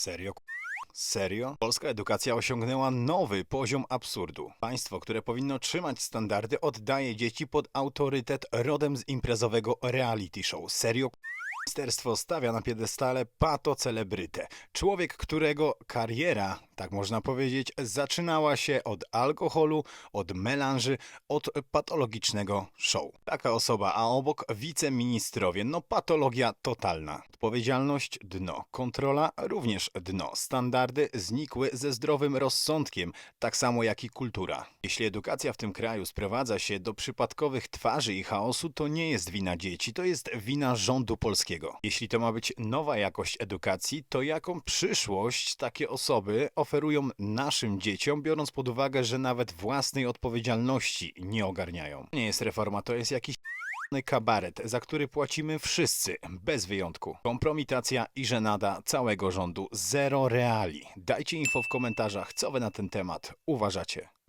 Serio? Serio? Polska edukacja osiągnęła nowy poziom absurdu. Państwo, które powinno trzymać standardy, oddaje dzieci pod autorytet rodem z imprezowego reality show. Serio? Ministerstwo stawia na piedestale pato-celebrytę. Człowiek, którego kariera, tak można powiedzieć, zaczynała się od alkoholu, od melanży, od patologicznego show. Taka osoba, a obok wiceministrowie, no patologia totalna. Odpowiedzialność dno, kontrola również dno. Standardy znikły ze zdrowym rozsądkiem, tak samo jak i kultura. Jeśli edukacja w tym kraju sprowadza się do przypadkowych twarzy i chaosu, to nie jest wina dzieci, to jest wina rządu polskiego. Jeśli to ma być nowa jakość edukacji, to jaką przyszłość takie osoby oferują naszym dzieciom, biorąc pod uwagę, że nawet własnej odpowiedzialności nie ogarniają? Nie jest reforma, to jest jakiś kabaret, za który płacimy wszyscy, bez wyjątku. Kompromitacja i żenada całego rządu. Zero reali. Dajcie info w komentarzach, co wy na ten temat uważacie.